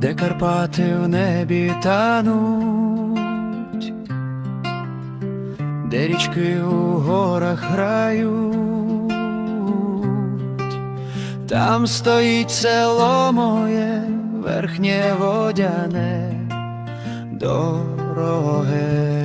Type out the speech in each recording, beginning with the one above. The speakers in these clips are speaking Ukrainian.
Карпати в небі тануть, де річки у горах грають, там стоїть село моє, верхнє водяне, дороге.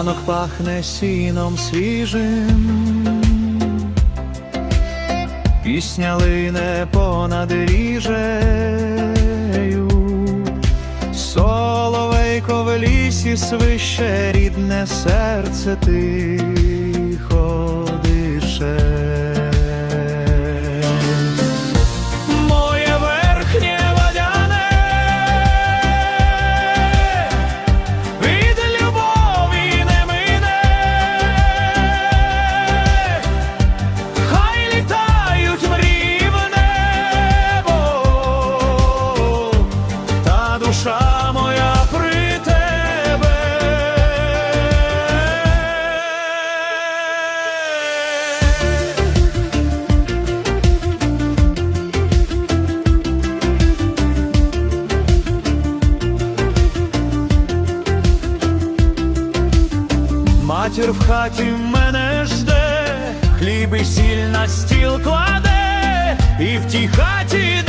Ранок пахне сіном свіжим, пісня лине понад ріжею, соловейко в лісі свище рідне серце тихо дише. Матір в хаті мене жде, хліб і сіль на стіл кладе, і в тій хаті,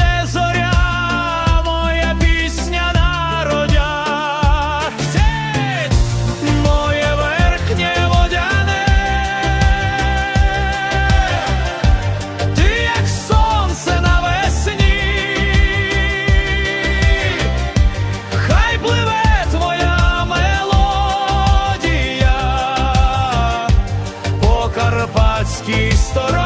тій стороні.